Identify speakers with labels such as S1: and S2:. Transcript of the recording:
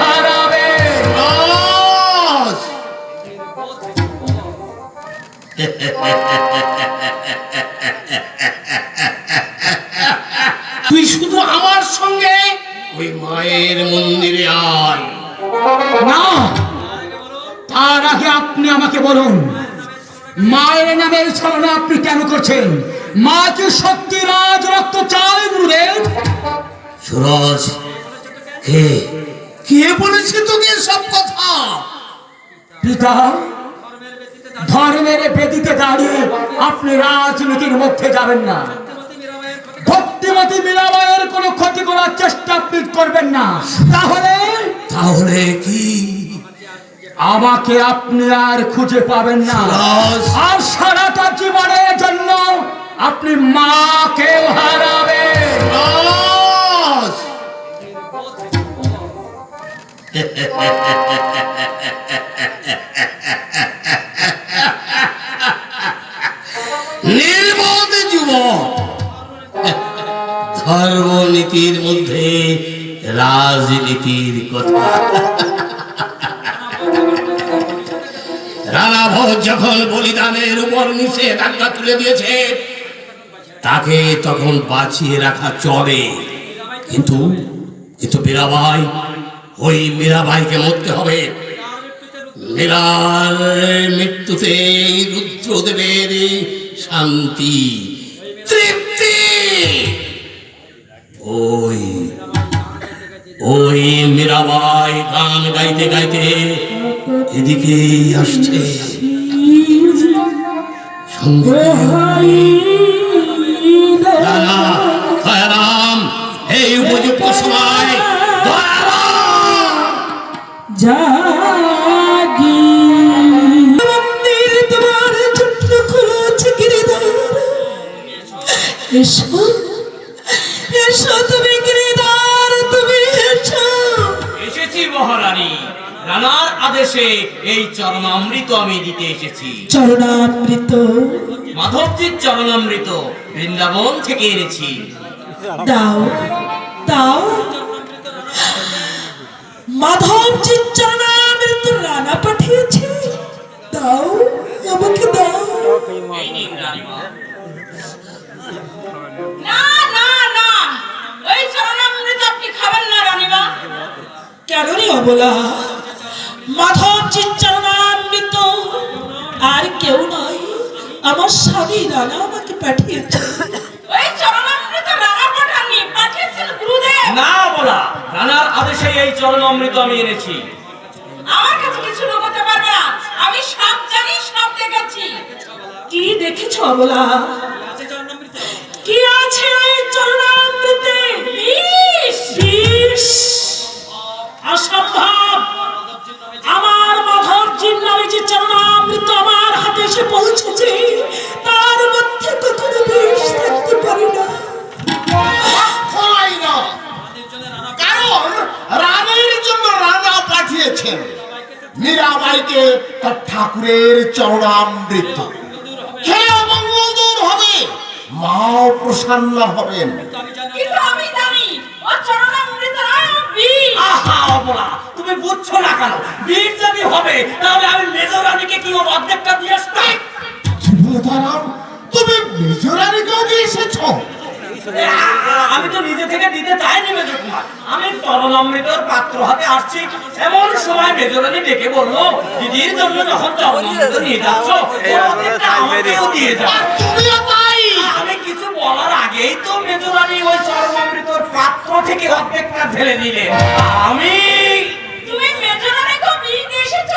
S1: হারাবে!
S2: তুই শুধু আমার সঙ্গে ওই মায়ের মন্দিরে
S1: না, তার আগে আপনি আমাকে বলুন, মায়ের নামের ছলনা আপনি কেন করছেন? মা কি সত্যি রাজ রক্ত গুরুদেব?
S2: সুরজ কে কে বলেছে তোকে সব কথা?
S1: পিতা ধর্মের বেদিতে দাঁড়িয়ে আপনি রাজনীতির মধ্যে যাবেন না। ভক্তিমতী মীরাবাইয়ের কোনো ক্ষতি করার চেষ্টা আপনি করবেন না। তাহলে?
S2: তাহলে কি?
S1: আমাকে আপনি আর খুঁজে পাবেন না। আর সারাটা জীবনের জন্য আপনি মাকেও হারাবেন।
S2: নির্বোধ যুবক, ধর্মনীতির মধ্যে রাজনীতির কথা। রানা ভোজ যখন বলিদানের উপর নিষেধাজ্ঞা তুলে দিয়েছে, তাকে তখন বাঁচিয়ে রাখা চলে। কিন্তু কিন্তু মীরাবাই ওই মীরাবাইকে মরতে হবে। মীরার মৃত্যুতে রুদ্রদেবের শান্তি, তৃপ্তি। ওই ওই মীরাবাই গান গাইতে গাইতে এদিকেই আসছে। সঙ্গে
S3: জাগি। মন্দির তোমার জন্য খুলেছে গিরিধার এসো এসো তুমি গিরিধার তুমি এসো।
S4: এসেছি মহারানী রানার আদেশে এই চরণামৃত আমি দিতে এসেছি।
S3: চরণামৃত।
S4: মাধবজির চরণামৃত বৃন্দাবন থেকে এনেছি।
S3: দাও দাও। মাধবজি চরণামৃত রানা পাঠিয়েছে দাও আমাকে দাও
S5: না না না ওই চরণামৃত আপনি খাবেন না রানীমা
S3: কেন রে অবলা মাধবজির চরণামৃত আর কেউ নয় আমার স্বামী রানা আমাকে পাঠিয়েছে
S5: ওই চরণামৃত রাঙা পাঠাননি পাঠিয়েছেন গুরুদেব
S4: না বলা রানার আদেশে এই চরণামৃত আমি এনেছি।
S5: আমার কাছে কিছু লুকোতে পারবে না। আমি সব জানি সব দেখেছি।
S3: কি দেখেছ অবলা কি আছে এই চরণামৃতে?
S5: বিষ!
S3: বিষ অসম্ভব। আমার মাধবজির নামে যে চরণামৃত আমার হাতে এসে পৌঁছেছে। তার
S2: পাঠিয়েছেন মীরাবাইকে তার ঠাকুরের চরণামৃত। খেয়ে মঙ্গল দূর হবে মাও প্রসন্ন হবেন
S5: কিন্তু আমি জানি ও চরণামৃত ও!
S4: আহা অবলা তুমি বুঝছ না কেন? বীর যদি হবে তাহলে আমি মেজর রানীকে কি ওর অর্ধেকটা দিয়ে আসতাম?
S2: তুমি মেজরানিকেও দিয়ে এসেছ।
S4: আমি তো নিজে থেকে দিতে চাইনি মেজর কুমার। আমি চরণামৃতর পাত্র হাতে আসছি। এমন সময় মেজরানি ডেকে বলল দিদির জন্য যখন চরণামৃত নিয়ে যাচ্ছ আমাকেও দিয়ে যাও। আমি কিছু বলার আগেই তো মেজরানি ওই চরণামৃতর পাত্র থেকে অর্ধেকটা ঢেলে দিলে। আমি
S5: তুমি মেজরানিকেও বিষ দিয়ে এসেছ?